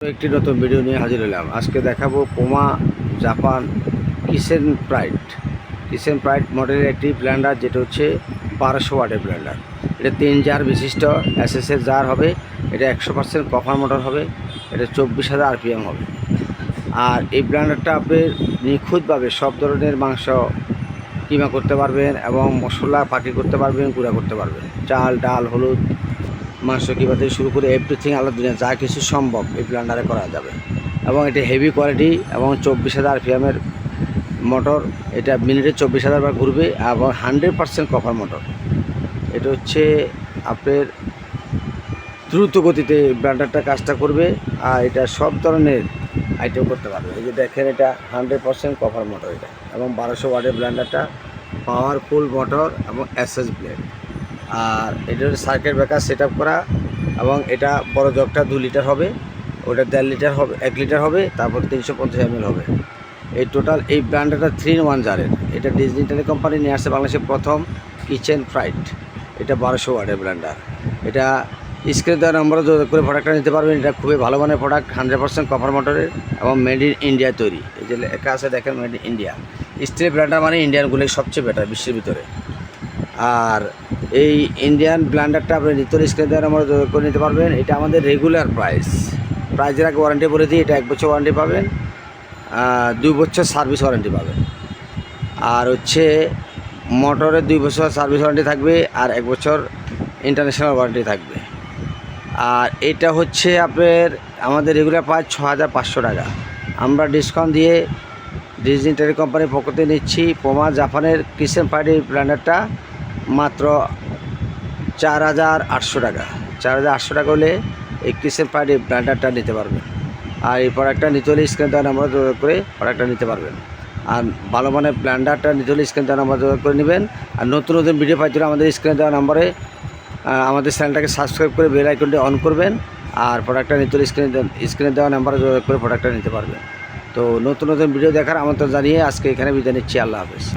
একটি নতুন ভিডিও নিয়ে হাজির হলাম। আজকে দেখাবো Poma Japan kitchen pride kitchen pride মডেলের একটি ব্ল্যান্ডার যেটা হচ্ছে বারোশো ওয়াটের ব্ল্যান্ডার এটা তিন জার বিশিষ্ট এসএসের জার হবে। এটা একশো পার্সেন্ট কপার মোটর হবে। এটা চব্বিশ হাজার আরপিএম হবে। আর এই ব্ল্যান্ডারটা আপনি নিখুঁতভাবে সব ধরনের মাংস কিমা করতে পারবেন এবং মশলা পাকি করতে পারবেন, গুঁড়া করতে পারবেন। চাল, ডাল, হলুদ মাংস কিমা থেকে শুরু করে এভরিথিং আলাদা দুনিয়া, যা কিছু সম্ভব এই ব্লেন্ডারে করা যাবে। এবং এটা হেভি কোয়ালিটি এবং চব্বিশ হাজার আরপিএমের মোটর এটা মিনিটে চব্বিশ হাজার বার ঘুরবে এবং হান্ড্রেড পার্সেন্ট কপার মোটর এটা হচ্ছে আপনার দ্রুত গতিতে ব্লেন্ডারটা কাজটা করবে আর এটা সব ধরনের আইটেম করতে পারবে। এই যে দেখেন এটা হান্ড্রেড পার্সেন্ট কভার মোটর এটা এবং বারোশো ওয়ার্ডের ব্লেন্ডারটা পাওয়ারফুল মোটর এবং এসএস ব্লেড আর এটার সার্কিট ব্রেকার সেট করা এবং এটা বড় জগটা দু লিটার হবে, ওটা দেড় লিটার হবে, এক লিটার হবে, তারপর তিনশো পঞ্চাশ এমএল হবে। এই টোটাল এই ব্র্যান্ডটা থ্রি ইন ওয়ান জারের। এটা ডিজনি টেলি কোম্পানি নিয়ে আসছে বাংলাদেশের প্রথম কিচেন ফ্রাইট এটা বারোশো ওয়ার্ডের ব্র্যান্ডার এটা স্ক্রিনে দেওয়া নম্বরে যোগাযোগ করে প্রোডাক্টটা নিতে পারবেন। এটা খুবই ভালো মানের প্রোডাক্ট হান্ড্রেড পার্সেন্ট কভার মোটরের এবং মেড ইন ইন্ডিয়া তৈরি। এই যে লেখা আছে দেখেন made in India steel blender মানে ইন্ডিয়ানগুলি সবচেয়ে বেটার বিশ্বের ভিতরে। আর এই ইন্ডিয়ান ব্ল্যান্ডারটা আপনি নিত্য স্ক্রিনে দেওয়ার যোগাযোগ করে নিতে পারবেন। এটা আমাদের রেগুলার প্রাইস প্রাইজের আগে ওয়ারেন্টি বলে দিই, এটা এক বছর ওয়ারেন্টি পাবেন দুই বছর সার্ভিস ওয়ারেন্টি পাবেন। আর হচ্ছে মোটরের দুই বছর সার্ভিস ওয়ারেন্টি থাকবে, আর এক বছর ইন্টারন্যাশনাল ওয়ারেন্টি থাকবে। আর এটা হচ্ছে আপনার, আমাদের রেগুলার প্রাইস ছ হাজার পাঁচশো টাকা। আমরা ডিসকাউন্ট দিয়ে ডিজনি কোম্পানির পক্ষ থেকে নিচ্ছি। পোমা জাপানের কিচেন পার্টি ব্র্যান্ডারটা মাত্র চার হাজার আটশো টাকা। চার হাজার আটশো টাকা হলে এই কিচেন পার্টি ব্র্যান্ডারটা নিতে পারবেন। আর এই প্রোডাক্টটা নিতে হলে স্ক্রিন দেওয়ার নাম্বার যোগাযোগ করে প্রোডাক্টটা নিতে পারবেন। আর ভালো মানের ব্ল্যান্ডারটা নিতে হলে স্ক্রিন দেওয়ার নাম্বার যোগাযোগ করে নেবেন। আর নতুন নতুন ভিডিও পাইতে হলে আমাদের স্ক্রিনে দেওয়া নাম্বারে আমাদের চ্যানেলটাকে সাবস্ক্রাইব করে বেল আইকনটি অন করবেন। আর প্রোডাক্টটা নিতে হলে স্ক্রিনে স্ক্রিনে দেওয়া নাম্বারে যোগাযোগ করে প্রোডাক্টটা নিতে পারবেন। তো নতুন নতুন ভিডিও দেখার আমন্ত্রণ জানিয়ে আজকে এখানে বিদায় নিচ্ছি। আল্লাহ হাফেজ।